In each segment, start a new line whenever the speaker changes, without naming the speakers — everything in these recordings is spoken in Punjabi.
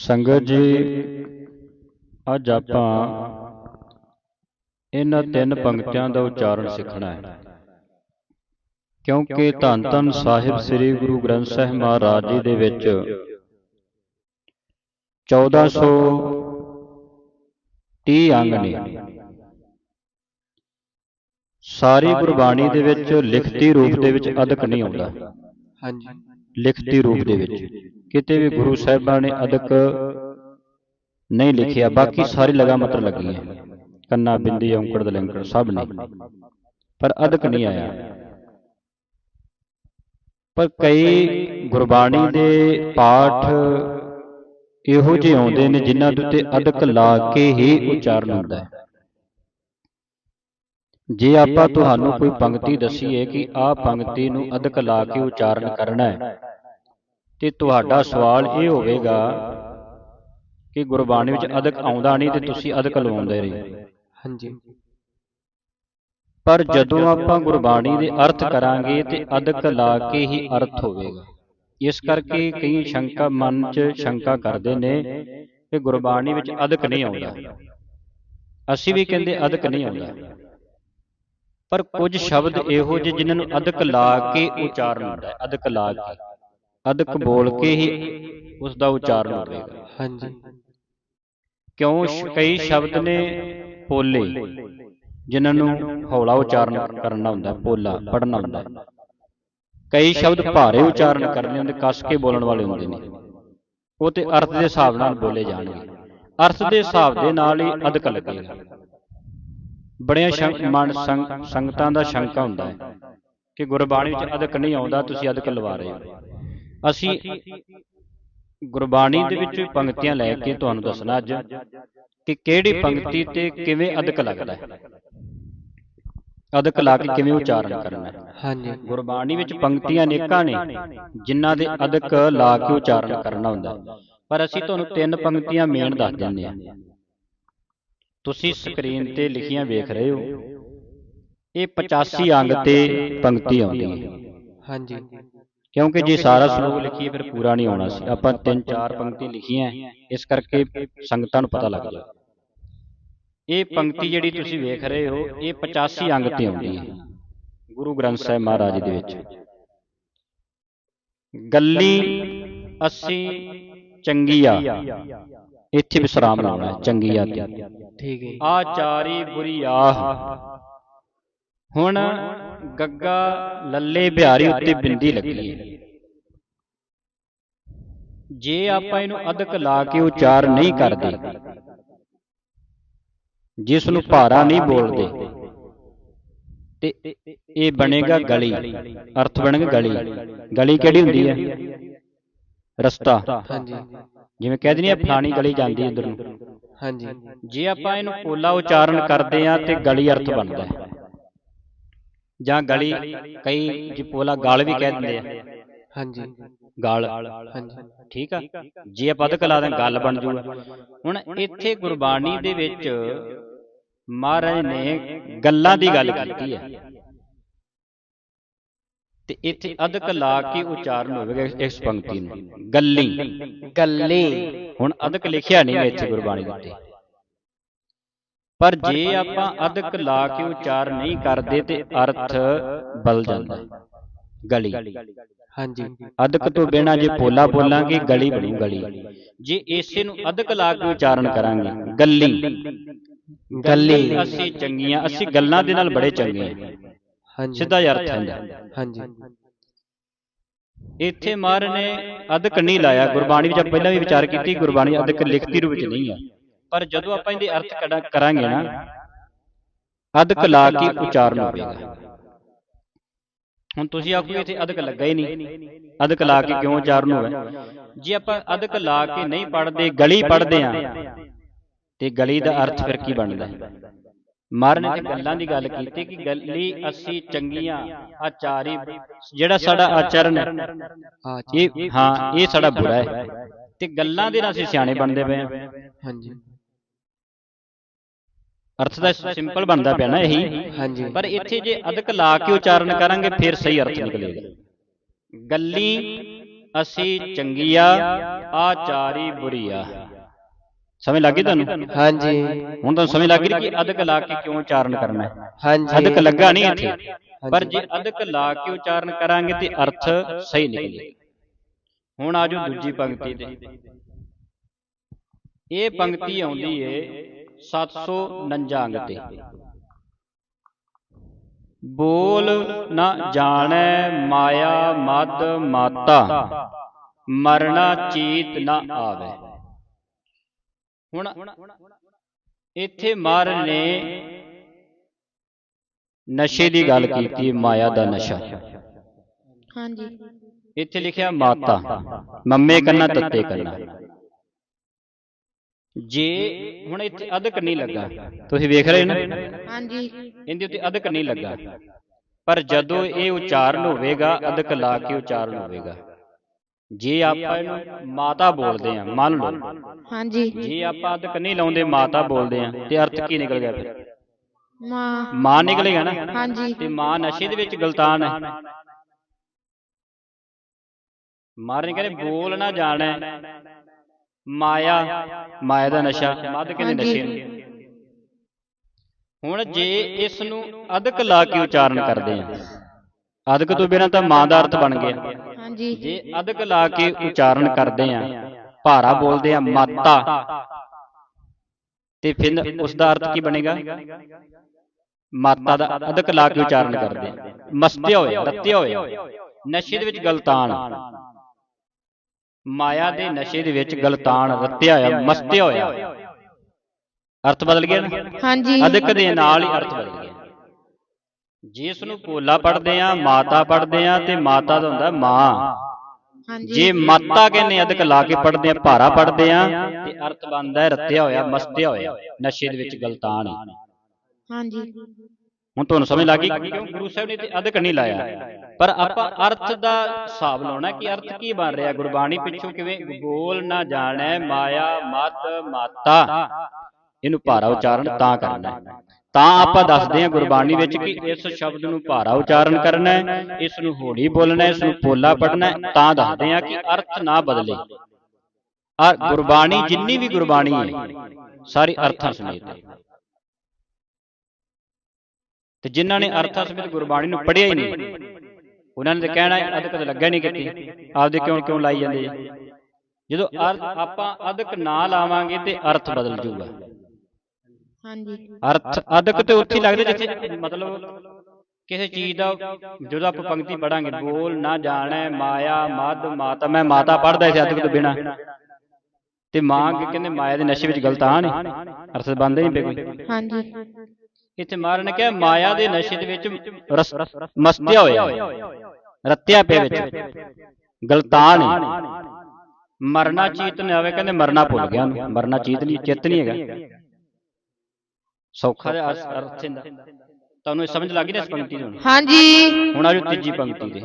ਸੰਗਤ ਜੀ ਅੱਜ ਆਪਾਂ ਇਹਨਾਂ ਤਿੰਨ ਪੰਕਤੀਆਂ ਦਾ ਉਚਾਰਨ ਸਿੱਖਣਾ ਹੈ। ਕਿਉਂਕਿ ਧੰਨ ਧੰਨ ਸਾਹਿਬ ਸ੍ਰੀ ਗੁਰੂ ਗ੍ਰੰਥ ਸਾਹਿਬ ਮਹਾਰਾਜ ਜੀ ਦੇ ਵਿੱਚ 1430 ਅੰਗ ਨੇ। ਸਾਰੀ ਗੁਰਬਾਣੀ ਦੇ ਵਿੱਚ ਲਿਖਤੀ ਰੂਪ ਦੇ ਵਿੱਚ ਅਦਕ ਨਹੀਂ ਆਉਂਦਾ।
ਹਾਂਜੀ।
ਲਿਖਤੀ ਰੂਪ ਦੇ ਵਿੱਚ। ਕਿਤੇ ਵੀ ਗੁਰੂ ਸਾਹਿਬਾਂ ਨੇ ਅਦਕ ਨਹੀਂ ਲਿਖਿਆ, ਬਾਕੀ ਸਾਰੀ ਲਗਾ ਮਤਰ ਲੱਗੀ ਹੈ ਕੰਨਾ, ਬਿੰਦੀ, ਔਂਕੜ, ਦਲੰਕੜ, ਸਭ ਨੇ। ਪਰ ਅਦਕ ਨਹੀਂ ਆਇਆ। ਪਰ ਕਈ ਗੁਰਬਾਣੀ ਦੇ ਪਾਠ ਇਹੋ ਜਿਹੇ ਆਉਂਦੇ ਨੇ ਜਿਨ੍ਹਾਂ ਦੇ ਉੱਤੇ ਅਦਕ ਲਾ ਕੇ ਹੀ ਉਚਾਰਨ ਹੁੰਦਾ ਹੈ। ਜੇ ਆਪਾਂ ਤੁਹਾਨੂੰ ਕੋਈ ਪੰਕਤੀ ਦਸੀਏ ਕਿ ਆਹ ਪੰਕਤੀ ਨੂੰ ਅਦਕ ਲਾ ਕੇ ਉਚਾਰਨ ਕਰਨਾ ਹੈ ਤੇ ਤੁਹਾਡਾ ਸਵਾਲ ਇਹ ਹੋਵੇਗਾ ਕਿ ਗੁਰਬਾਣੀ ਵਿੱਚ ਅਦਕ ਆਉਂਦਾ ਨਹੀਂ ਤੇ ਤੁਸੀਂ ਅਦਕ ਲਵਾਉਂਦੇ ਰਹੇ।
ਹਾਂਜੀ।
ਪਰ ਜਦੋਂ ਆਪਾਂ ਗੁਰਬਾਣੀ ਦੇ ਅਰਥ ਕਰਾਂਗੇ ਤੇ ਅਦਕ ਲਾ ਕੇ ਹੀ ਅਰਥ ਹੋਵੇਗਾ। ਇਸ ਕਰਕੇ ਕਈ ਸ਼ੰਕਾ ਮਨ 'ਚ ਸ਼ੰਕਾ ਕਰਦੇ ਨੇ ਕਿ ਗੁਰਬਾਣੀ ਵਿੱਚ ਅਦਕ ਨਹੀਂ ਆਉਂਦਾ। ਅਸੀਂ ਵੀ ਕਹਿੰਦੇ ਅਦਕ ਨਹੀਂ ਆਉਂਦਾ। ਪਰ ਕੁਝ ਸ਼ਬਦ ਇਹੋ ਜਿਹੇ ਜਿਨ੍ਹਾਂ ਨੂੰ ਅਦਕ ਲਾ ਕੇ ਉਚਾਰਨ ਹੁੰਦਾ ਹੈ। ਅਦਕ ਲਾ ਕੇ। ਅਦਕ ਬੋਲ ਕੇ ਹੀ ਉਸ ਦਾ ਉਚਾਰਨ ਹੋਵੇਗਾ।
ਹਾਂਜੀ।
ਕਿਉਂ ਕਈ ਸ਼ਬਦ ਨੇ ਪੋਲੇ ਜਿਨ੍ਹਾਂ ਨੂੰ ਹੌਲਾ ਉਚਾਰਨ ਕਰਨਾ ਹੁੰਦਾ ਹੈ, ਪੋਲਾ ਪੜਨਾ ਹੁੰਦਾ। ਹੈ। ਕਈ ਸ਼ਬਦ ਭਾਰੇ ਉਚਾਰਨ ਕਰਨੇ ਹੁੰਦੇ ਕੱਸ ਕੇ ਬੋਲਣ ਵਾਲੇ ਹੁੰਦੇ ਨੇ। ਉਹ ਤੇ ਅਰਥ ਦੇ ਹਿਸਾਬ ਨਾਲ ਬੋਲੇ ਜਾਣਗੇ। ਅਰਥ ਦੇ ਹਿਸਾਬ ਦੇ ਨਾਲ ਹੀ ਅਦਕ ਲੱਗੇਗਾ ਬੜਿਆਂ ਮਨ ਸੰਗ- ਸੰਗਤਾਂ ਦਾ ਸ਼ੰਕਾ ਹੁੰਦਾ ਹੈ ਕਿ ਗੁਰਬਾਣੀ ਵਿੱਚ ਅਦਕ ਨਹੀਂ ਆਉਂਦਾ ਤੁਸੀਂ ਅਦਕ ਲਵਾ ਰਹੇ ਹੋ। ਅਸੀਂ ਗੁਰਬਾਣੀ ਦੇ ਵਿੱਚ ਪੰਕਤੀਆਂ ਲੈ ਕੇ ਤੁਹਾਨੂੰ ਦੱਸਣਾ ਅੱਜ ਕਿ ਕਿਹੜੀ ਪੰਕਤੀ ਤੇ ਕਿਵੇਂ ਅਦਕ ਲੱਗਦਾ ਹੈ। ਅਦਕ ਲਾ ਕੇ ਕਿਵੇਂ ਉਚਾਰਨ ਕਰਨਾ ਹੈ।
ਹਾਂਜੀ।
ਗੁਰਬਾਣੀ ਵਿੱਚ ਪੰਕਤੀਆਂ ਅਨੇਕਾਂ ਨੇ ਜਿਨ੍ਹਾਂ ਦੇ ਅਦਕ ਲਾ ਕੇ ਉਚਾਰਨ ਕਰਨਾ ਹੁੰਦਾ। ਪਰ ਅਸੀਂ ਤੁਹਾਨੂੰ ਤਿੰਨ ਪੰਕਤੀਆਂ ਮੇਨ ਦੱਸ ਦਿੰਦੇ ਹਾਂ। ਤੁਸੀਂ ਸਕਰੀਨ ਤੇ ਲਿਖੀਆਂ ਵੇਖ ਰਹੇ ਹੋ। ਇਹ 85 ਅੰਗ ਤੇ ਪੰਕਤੀ ਆਉਂਦੀ ਹੈ।
ਹਾਂਜੀ।
ਕਿਉਂਕਿ ਜੇ ਸਾਰਾ ਸ਼ਲੋਕ ਲਿਖੀਏ ਫਿਰ ਪੂਰਾ ਨਹੀਂ ਆਉਣਾ ਸੀ। ਆਪਾਂ ਤਿੰਨ ਚਾਰ ਪੰਕਤੀ ਲਿਖੀਆਂ ਇਸ ਕਰਕੇ ਸੰਗਤਾਂ ਨੂੰ ਪਤਾ ਲੱਗ ਜਾ ਇਹ ਪੰਕਤੀ ਜਿਹੜੀ ਤੁਸੀਂ ਵੇਖ ਰਹੇ ਹੋ ਇਹ 85 ਅੰਗ ਤੇ ਆਉਂਦੀ ਹੈ ਗੁਰੂ ਗ੍ਰੰਥ ਸਾਹਿਬ ਮਹਾਰਾਜ ਦੇ ਵਿੱਚ। ਗੱਲੀ ਅਸੀਂ ਚੰਗੀਆ। ਇੱਥੇ ਵਿਸਰਾਮ ਲਾਉਣਾ ਚੰਗੀਆ ਤੇ।
ਠੀਕ ਹੈ।
ਆਚਾਰੀ ਬੁਰੀ ਆਹ। ਹੁਣ ਗੱਗਾ ਲੱਲੇ ਬਿਹਾਰੀ ਉੱਤੇ ਬਿੰਦੀ ਲੱਗੀ। ਹੈ ਜੇ ਆਪਾਂ ਇਹਨੂੰ ਅਦਕ ਲਾ ਕੇ ਉਚਾਰ ਨਹੀਂ ਕਰਦੇ ਜਿਸ ਨੂੰ ਭਾਰਾ ਨਹੀਂ ਬੋਲਦੇ ਤੇ ਇਹ ਬਣੇਗਾ ਗਲੀ ਅਰਥ ਬਣੇਗਾ ਗਲੀ। ਗਲੀ ਕਿਹੜੀ ਹੁੰਦੀ ਹੈ? ਰਸਤਾ।
ਹਾਂਜੀ।
ਜਿਵੇਂ ਕਹਿ ਦਿੰਦੇ ਆ ਫਲਾਣੀ ਗਲੀ ਜਾਂਦੀ ਇਧਰ ਨੂੰ
ਹਾਂਜੀ।
ਜੇ ਆਪਾਂ ਇਹਨੂੰ ਪੋਲਾ ਉਚਾਰਨ ਕਰਦੇ ਆ ਤੇ ਗਲੀ ਅਰਥ ਬਣਦਾ ਹੈ। ਜਾਂ ਗਲੀ ਕਈ ਜੀ ਪੋਲਾ ਗਲ ਵੀ ਕਹਿ ਦਿੰਦੇ ਆ।
ਹਾਂਜੀ।
ਗਲ।
ਹਾਂਜੀ।
ਠੀਕ ਆ? ਜੇ ਆਪਾਂ ਅਦਕ ਲਾ ਦਾਂ ਗੱਲ ਬਣ ਜੂਗਾ ਹੁਣ ਇੱਥੇ ਗੁਰਬਾਣੀ ਦੇ ਵਿੱਚ ਮਹਾਰਾਜ ਨੇ ਗੱਲਾਂ ਦੀ ਗੱਲ ਕੀਤੀ ਹੈ ਤੇ ਇੱਥੇ ਅਦਕ ਲਾ ਕੇ ਉਚਾਰਨ ਹੋਵੇਗਾ ਇਸ- ਪੰਕਤੀ ਨੂੰ? ਗੱਲੀ।
ਗੱਲੇ।
ਹੁਣ ਅਦਕ ਲਿਖਿਆ ਨਹੀਂ ਇੱਥੇ ਗੁਰਬਾਣੀ ਦੇ ਉੱਤੇ। ਪਰ ਜੇ ਆਪਾਂ ਅਦਕ ਲਾ ਕੇ ਉਚਾਰ ਨਹੀਂ ਕਰਦੇ ਤੇ ਅਰਥ ਬਦਲ ਜਾਂਦਾ। ਗਲੀ।
ਹਾਂਜੀ।
ਅਦਕ ਤੋਂ ਬਿਨਾ ਜੇ ਪੋਲਾ ਬੋਲਾਂਗੇ ਗਲੀ ਬਣੂ ਗਲੀ। ਜੇ ਇਸੇ ਨੂੰ ਅਦਕ ਲਾ ਕੇ ਉਚਾਰਨ ਕਰਾਂਗੇ ਗੱਲੀ।
ਗੱਲੀ।
ਅਸੀਂ ਚੰਗੀਆਂ ਅਸੀਂ ਗੱਲਾਂ ਦੇ ਨਾਲ ਬੜੇ ਚੰਗੇ ਹਾਂ।
ਹਾਂਜੀ।
ਸਿੱਧਾ ਅਰਥ ਹੈ।
ਹਾਂਜੀ।
ਇੱਥੇ ਮਾਰ ਨੇ ਅਦਕ ਨਹੀਂ ਲਾਇਆ ਗੁਰਬਾਣੀ ਵਿੱਚ ਪਹਿਲਾਂ ਵੀ ਵਿਚਾਰ ਕੀਤੀ ਗੁਰਬਾਣੀ ਅਦਕ ਲਿਖਤੀ ਰੂਪ ਵਿੱਚ ਨਹੀਂ ਹੈ। ਪਰ ਜਦੋਂ ਆਪਾਂ ਇਹਦੇ ਅਰਥ ਕੜਾ- ਕਰਾਂਗੇ ਨਾ ਅਦਕ ਲਾ ਕੇ ਉਚਾਰਨ ਹੋਵੇਗਾ ਹੁਣ ਤੁਸੀਂ ਆਖੋਗੇ ਇੱਥੇ ਅਦਕ ਲੱਗਾ ਹੀ ਨਹੀਂ। ਅਦਕ ਲਾ ਕੇ ਕਿਉਂ ਉਚਾਰਨ ਹੋਵੇ? ਜੇ ਆਪਾਂ ਅਦਕ ਲਾ ਕੇ ਨਹੀਂ ਪੜਦੇ ਗਲੀ ਪੜਦੇ ਆ ਤੇ ਗਲੀ ਦਾ ਅਰਥ ਫਿਰ ਕੀ ਬਣਦਾ? ਹੈ ਮਾਰਨ ਤੇ ਗੱਲਾਂ ਦੀ ਗੱਲ ਕੀਤੀ ਕਿ ਗੱਲੀ ਅਸੀਂ ਚੰਗੀਆਂ ਆਚਾਰੀ ਜਿਹੜਾ ਸਾਡਾ ਆਚਰਨ ਹੈ।
ਆ ਜੀ
ਇਹ ਹਾਂ ਇਹ ਸਾਡਾ ਬੁਰਾ ਹੈ। ਤੇ ਗੱਲਾਂ ਦੇ ਨਾਲ ਅਸੀਂ ਸਿਆਣੇ ਬਣਦੇ ਪਏ ਹਾਂ।
ਹਾਂਜੀ।
ਅਰਥ ਦਾ ਸਿੰਪਲ ਬਣਦਾ ਪਿਆ ਨਾ ਇਹੀ।
ਹਾਂਜੀ।
ਪਰ ਇੱਥੇ ਜੇ ਅਦਕ ਲਾ ਕੇ ਉਚਾਰਨ ਕਰਾਂਗੇ ਫਿਰ ਸਹੀ ਅਰਥ ਨਿਕਲੇਗਾ। ਗੱਲੀ ਅਸੀਂ ਚੰਗੀ ਆ ਆਚਾਰੀ ਬੁਰੀ ਆ ਸਮਝ ਲੱਗੀ ਤੁਹਾਨੂੰ?
ਹਾਂਜੀ।
ਹੁਣ ਤੁਹਾਨੂੰ ਸਮਝ ਲੱਗ ਗਈ ਕਿ ਅਦਕ ਲਾ ਕੇ ਕਿਉਂ ਉਚਾਰਨ ਕਰਨਾ ਹੈ?
ਹਾਂਜੀ।
ਅਦਕ ਲੱਗਾ ਨਹੀਂ ਇੱਥੇ। ਪਰ ਜੇ ਅਦਕ ਲਾ ਕੇ ਉਚਾਰਨ ਕਰਾਂਗੇ ਤੇ ਅਰਥ ਸਹੀ ਨਿਕਲੇਗਾ। ਹੁਣ ਆਜੋ ਦੂਜੀ ਪੰਕਤੀ ਤੇ। ਇਹ ਪੰਕਤੀ ਆਉਂਦੀ ਏ 749 ਅੰਗ ਤੇ। ਬੋਲ ਨਾ ਜਾਣੈ ਮਾਇਆ ਮਦ ਮਾਤਾ ਮਰਨਾ ਚੀਤ ਨਾ ਆਵੇ। ਹੁਣ ਇੱਥੇ ਮਹਾਰਾਜ ਨੇ ਨਸ਼ੇ ਦੀ ਗੱਲ ਕੀਤੀ ਮਾਇਆ ਦਾ ਨਸ਼ਾ।
ਹਾਂਜੀ।
ਇੱਥੇ ਲਿਖਿਆ ਮਾਤਾ ਮੰਮੇ ਕੰਨਾ ਤੱਤੇ ਕੰਨਾ। ਜੇ ਹੁਣ ਇੱਥੇ ਅਦਕ ਨਹੀਂ ਲੱਗਾ। ਤੁਸੀਂ ਵੇਖ ਰਹੇ ਨਾ?
ਹਾਂਜੀ।
ਇਹਦੇ ਉੱਤੇ ਅਦਕ ਨਹੀਂ ਲੱਗਾ। ਪਰ ਜਦੋਂ ਇਹ ਉਚਾਰਨ ਹੋਵੇਗਾ ਅਦਕ ਲਾ ਕੇ ਉਚਾਰਨ ਹੋਵੇਗਾ। ਜੇ ਆਪਾਂ ਇਹਨੂੰ ਮਾਤਾ ਬੋਲਦੇ ਆ ਮੰਨ ਲਓ।
ਹਾਂਜੀ।
ਜੇ ਆਪਾਂ ਅਦਕ ਨਹੀਂ ਲਾਉਂਦੇ ਮਾਤਾ ਬੋਲਦੇ ਆ ਤੇ ਅਰਥ ਕੀ ਨਿਕਲ ਗਿਆ ਫਿਰ?
ਮਾਂ।
ਮਾਂ ਨਿਕਲੇਗਾ ਨਾ?
ਹਾਂਜੀ।
ਤੇ ਮਾਂ ਨਸ਼ੇ ਦੇ ਵਿੱਚ ਗਲਤਾਨ ਹੈ। ਮਾਰਨ ਕਹਿੰਦੇ ਬੋਲ ਨਾ ਜਾਣੈ। ਮਾਇਆ ਮਾਇਆ ਦਾ ਨਸ਼ਾ ਮੱਧ ਕਹਿੰਦੇ। ਨਸ਼ੇ। ਨੂੰ ਹੁਣ ਜੇ ਇਸ ਨੂੰ ਅਦਕ ਲਾ ਕੇ ਉਚਾਰਨ ਕਰਦੇ ਆ ਅਦਕ ਤੋਂ ਬਿਨਾਂ ਤਾਂ ਮਾਂ ਦਾ ਅਰਥ ਬਣ ਗਿਆ।
ਹਾਂਜੀ।
ਜੇ ਅਦਕ ਲਾ ਕੇ ਉਚਾਰਨ ਕਰਦੇ ਆ ਭਾਰਾ ਬੋਲਦੇ ਆ ਮਾਤਾ ਤੇ ਫਿਰ ਉਸ ਦਾ ਅਰਥ ਕੀ ਬਣੇਗਾ? ਮਾਤਾ ਦਾ ਅਦਕ ਲਾ ਕੇ ਉਚਾਰਨ ਕਰਦੇ ਆ। ਮਸਤਿਆ ਹੋਇਆ ਰੱਤਿਆ ਹੋਇਆ ਨਸ਼ੇ ਦੇ ਵਿੱਚ ਗਲਤਾਨ। ਮਾਇਆ ਦੇ ਨਸ਼ੇ ਦੇ ਵਿੱਚ ਗਲਤਾਨ ਰੱਤਿਆ ਹੋਇਆ ਮਸਤਿਆ ਹੋਇਆ ਅਰਥ ਬਦਲ ਗਿਆ ਨਾ?
ਹਾਂਜੀ।
ਅਦਕ ਦੇ ਨਾਲ ਹੀ ਅਰਥ ਬਦਲ ਗਿਆ। ਜਿਸ ਨੂੰ ਪੋਲਾ ਪੜਦੇ ਆ ਮਾਤਾ ਪੜਦੇ ਆ ਤੇ ਮਾਤਾ ਦਾ ਹੁੰਦਾ ਮਾਂ।
ਹਾਂਜੀ।
ਜੇ ਮਾਤਾ ਕਹਿੰਦੇ ਅਦਕ ਲਾ ਕੇ ਪੜਦੇ ਆ ਭਾਰਾ ਪੜਦੇ ਆ ਤੇ ਅਰਥ ਬਣਦਾ ਹੈ ਰੱਤਿਆ ਹੋਇਆ ਮਸਤਿਆ ਹੋਇਆ। ਨਸ਼ੇ ਦੇ ਵਿੱਚ ਗਲਤਾਨ
ਹਾਂਜੀ।
ਹੁਣ ਤੁਹਾਨੂੰ ਸਮਝ ਲੱਗ ਗਈ? ਕਿਉਂ? ਗੁਰੂ ਸਾਹਿਬ ਨੇ ਤੇ ਅਦਕ ਨਹੀਂ ਲਾਇਆ। ਪਰ ਆਪਾਂ ਅਰਥ ਦਾ ਹਿਸਾਬ ਲਾਉਣਾ ਕਿ ਅਰਥ ਕੀ ਬਣ ਰਿਹਾ? ਗੁਰਬਾਣੀ ਪਿੱਛੋਂ ਕਿਵੇਂ? ਬੋਲ ਨਾ ਜਾਣੈ ਮਾਇਆ ਮਦ ਮਾਤਾ। ਇਹਨੂੰ ਭਾਰਾ ਉਚਾਰਨ ਤਾਂ ਕਰਨਾ ਹੈ। ਤਾਂ ਆਪਾਂ ਦੱਸਦੇ ਹਾਂ ਗੁਰਬਾਣੀ ਵਿੱਚ ਕਿ ਇਸ ਸ਼ਬਦ ਨੂੰ ਭਾਰਾ ਉਚਾਰਨ ਕਰਨਾ ਹੈ ਇਸ ਨੂੰ ਹੌਲੀ ਬੋਲਣਾ ਹੈ ਇਸ ਨੂੰ ਪੋਲਾ ਪੜਨਾ ਹੈ ਤਾਂ ਦੱਸਦੇ ਹਾਂ ਕਿ ਅਰਥ ਨਾ ਬਦਲੇ। ਆ ਗੁਰਬਾਣੀ ਜਿੰਨੀ ਵੀ ਗੁਰਬਾਣੀ ਹੈ ਸਾਰੀ ਅਰਥਾਂ ਸਮੇਤ ਹੈ। ਤੇ ਜਿਨ੍ਹਾਂ ਨੇ ਅਰਥਾਂ ਸਮੇਤ ਗੁਰਬਾਣੀ ਨੂੰ ਪੜ੍ਹਿਆ ਹੀ ਨਹੀਂ। ਉਹਨਾਂ ਨੇ ਤਾਂ ਕਹਿਣਾ ਅਦਕ ਤਾਂ ਲੱਗਾ ਨਹੀਂ ਕਿਤੇ। ਆਪਦੇ ਕਿਉਂ ਕਿਉਂ ਲਾਈ ਜਾਂਦੇ ਆ ਜਦੋਂ ਅਰਥ ਆਪਾਂ ਅਦਕ ਨਾ ਲਾਵਾਂਗੇ ਤੇ ਅਰਥ ਬਦਲ ਜਾਊਗਾ।
ਹਾਂਜੀ।
ਅਰਥ ਅਦਕ ਤੇ ਉੱਥੇ ਹੀ ਲੱਗਦਾ ਜਿੱਥੇ ਮਤਲਬ ਕਿਸੇ ਚੀਜ਼ ਦਾ ਜਦੋਂ ਆਪਾਂ ਪੰਕਤੀ ਪੜਾਂਗੇ ਬੋਲ ਨਾ ਜਾਣੈ ਮਾਇਆ ਮਦ ਮਾਤਾ। ਮੈਂ ਮਾਤਾ ਪੜਦਾ ਸੀ ਅਦਕ ਤੋਂ ਬਿਨਾ। ਤੇ ਮਾਂ ਕਹਿੰਦੇ ਮਾਇਆ ਦੇ ਨਸ਼ੇ ਵਿੱਚ ਗਲਤਾਨ ਹੈ ਅਰਥ ਬੰਦੇ ਨਹੀਂ ਪਏ ਕੋਈ।
ਹਾਂਜੀ।
ਇੱਥੇ ਮਹਾਰਾਜ ਨੇ ਕਿਹਾ ਮਾਇਆ ਦੇ ਨਸ਼ੇ ਦੇ ਵਿੱਚ ਰਸ ਮਸਤਿਆ ਹੋਇਆ। ਰੱਤਿਆ ਪਿਆ ਵਿੱਚ। ਗਲਤਾਨ ਮਰਨਾ ਚੀਤ ਨੇ ਆਵੇ ਕਹਿੰਦੇ ਮਰਨਾ ਭੁੱਲ ਗਿਆ ਮਰਨਾ ਚੀਤ ਨਹੀਂ ਚਿੱਤ ਨਹੀਂ ਹੈਗਾ। ਸੌਖਾ ਜਿਹਾ ਅਰਥ- ਅਰਥ ਹੁੰਦਾ। ਤੁਹਾਨੂੰ ਇਹ ਸਮਝ ਲੱਗ ਗਈ ਨਾ ਇਸ ਪੰਕਤੀ ਦੀ ਹੁਣ?
ਹਾਂਜੀ।
ਹੁਣ ਆਜੋ ਤੀਜੀ ਪੰਕਤੀ ਦੇ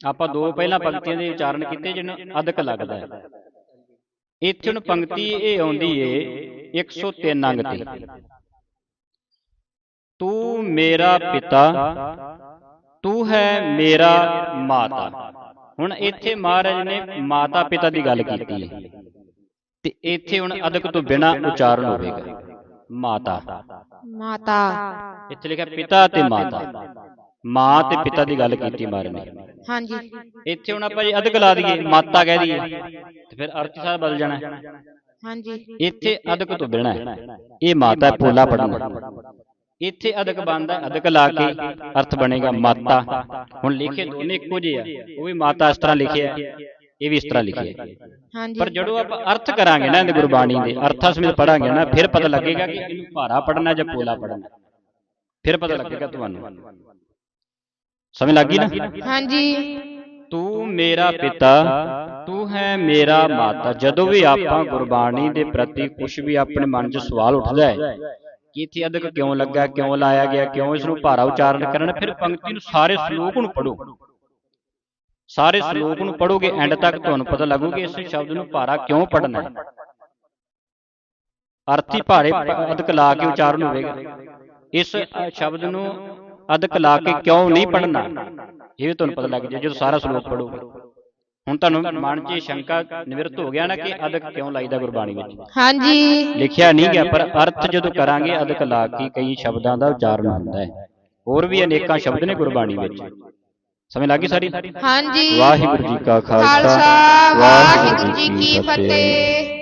ਆਪਾਂ ਦੋ ਪਹਿਲਾਂ ਪੰਕਤੀਆਂ ਦੇ ਉਚਾਰਨ ਕੀਤੇ ਜਿਹਨੂੰ ਅਦਕ ਲੱਗਦਾ ਹੈ। ਇੱਥੇ ਹੁਣ ਪੰਕਤੀ ਇਹ ਆਉਂਦੀ ਏ 103 ਅੰਗ ਤੇ। ਤੂੰ ਮੇਰਾ ਪਿਤਾ ਤੂੰ ਹੈ ਮੇਰਾ ਮਾਤਾ। ਹੁਣ ਇੱਥੇ ਮਹਾਰਾਜ ਨੇ ਮਾਤਾ ਪਿਤਾ ਦੀ ਗੱਲ ਕੀਤੀ ਹੈ। ਤੇ ਇੱਥੇ ਹੁਣ ਅਦਕ ਤੋਂ ਬਿਨਾ ਉਚਾਰਨ ਹੋਵੇਗਾ। ਮਾਤਾ।
ਮਾਤਾ।
ਇੱਥੇ ਲਿਖਿਆ ਪਿਤਾ ਤੇ ਮਾਤਾ। ਮਾਂ ਤੇ ਪਿਤਾ ਦੀ ਗੱਲ ਕੀਤੀ ਮਹਾਰਾਜ ਨੇ।
ਹਾਂਜੀ।
ਇੱਥੇ ਹੁਣ ਆਪਾਂ ਜੇ ਅਦਕ ਲਾ ਦਈਏ ਮਾਤਾ ਕਹਿ ਦਈਏ। ਤੇ ਫਿਰ ਅਰਥ ਸਾਰਾ ਬਦਲ ਜਾਣਾ।
ਹਾਂਜੀ।
ਇੱਥੇ ਅਦਕ ਤੋਂ ਬਿਨਾ ਇਹ ਮਾਤਾ ਹੈ, ਪੋਲਾ ਪੜਨਾ ਇੱਥੇ ਅਦਕ ਬਣਦਾ ਹੈ, ਅਦਕ ਲਾ ਕੇ ਅਰਥ ਬਣੇਗਾ ਮਾਤਾ। ਹੁਣ ਲਿਖੇ ਦੋਨੇ ਇੱਕੋ ਜਿਹੇ ਆ। ਉਹ ਵੀ ਮਾਤਾ ਇਸ ਤਰ੍ਹਾਂ ਲਿਖਿਆ ਇਹ ਵੀ ਇਸ ਤਰ੍ਹਾਂ ਲਿਖਿਆ।
ਹਾਂਜੀ।
ਪਰ ਜਦੋਂ ਆਪਾਂ ਅਰਥ ਕਰਾਂਗੇ ਨਾ ਇਹਦੇ ਗੁਰਬਾਣੀ ਦੇ ਅਰਥਾਂ ਸਮੇਤ ਪੜਾਂਗੇ ਨਾ ਫਿਰ ਪਤਾ ਲੱਗੇਗਾ ਕਿ ਇਹਨੂੰ ਭਾਰਾ ਪੜਨਾ ਜਾਂ ਪੋਲਾ ਪੜਨਾ ਫਿਰ ਪਤਾ ਲੱਗੇਗਾ ਤੁਹਾਨੂੰ। ਸਮਝ ਲੱਗ ਗਈ ਨਾ?
ਹਾਂਜੀ।
ਤੂੰ ਮੇਰਾ ਪਿਤਾ ਤੂੰ ਹੈ ਮੇਰਾ ਮਾਤਾ। ਜਦੋਂ ਵੀ ਆਪਾਂ ਗੁਰਬਾਣੀ ਦੇ ਪ੍ਰਤੀ ਕੁਝ ਵੀ ਆਪਣੇ ਮਨ 'ਚ ਸਵਾਲ ਉੱਠਦਾ ਹੈ ਕਿ ਇੱਥੇ ਅਦਕ ਕਿਉਂ ਲੱਗਾ ਕਿਉਂ ਲਾਇਆ ਗਿਆ ਕਿਉਂ ਇਸ ਨੂੰ ਭਾਰਾ ਉਚਾਰਨ ਕਰਨਾ? ਫਿਰ ਪੰਕਤੀ ਨੂੰ ਸਾਰੇ ਸ਼ਲੋਕ ਨੂੰ ਪੜੋ ਸਾਰੇ ਸ਼ਲੋਕ ਨੂੰ ਪੜੋਗੇ ਐਂਡ ਤੱਕ ਤੁਹਾਨੂੰ ਪਤਾ ਲੱਗੂ ਕਿ ਇਸ ਸ਼ਬਦ ਨੂੰ ਭਾਰਾ ਕਿਉਂ ਪੜਨਾ ਹੈ। ਅਰਥੀ ਭਾਰੇ ਅਦਕ ਲਾ ਕੇ ਉਚਾਰਨ ਹੋਵੇਗਾ। ਇਸ ਸ਼ਬਦ ਨੂੰ ਅਦਕ ਲਾ ਕੇ ਕਿਉਂ ਨਹੀਂ ਪੜਨਾ ਇਹ ਤੁਹਾਨੂੰ ਪਤਾ ਲੱਗ ਜਾਏ ਜਦੋਂ ਸਾਰਾ ਸ਼ਲੋਕ ਪੜੋਗੇ ਹੁਣ ਤੁਹਾਨੂੰ ਮਨ 'ਚ ਸ਼ੰਕਾ ਨਿਵਰਤ ਹੋ ਗਿਆ ਨਾ ਕਿ ਅਦਕ ਕਿਉਂ ਲਾਈਦਾ ਗੁਰਬਾਣੀ ਵਿੱਚ?
ਹਾਂਜੀ।
ਲਿਖਿਆ ਨਹੀਂ ਗਿਆ ਪਰ ਅਰਥ ਜਦੋਂ ਕਰਾਂਗੇ ਅਦਕ ਲਾ ਕੇ ਕਈ ਸ਼ਬਦਾਂ ਦਾ ਉਚਾਰਨ ਹੁੰਦਾ ਹੈ। ਹੋਰ ਵੀ ਅਨੇਕਾਂ ਸ਼ਬਦ ਨੇ ਗੁਰਬਾਣੀ ਵਿੱਚ। ਸਮਝ ਲੱਗੀ ਸਾਰੀ?
ਹਾਂਜੀ।
ਵਾਹਿਗੁਰੂ ਜੀ ਕਾ
ਖਾਲਸਾ ਵਾਹਿਗੁਰੂ ਜੀ ਕੀ ਫਤਿਹ।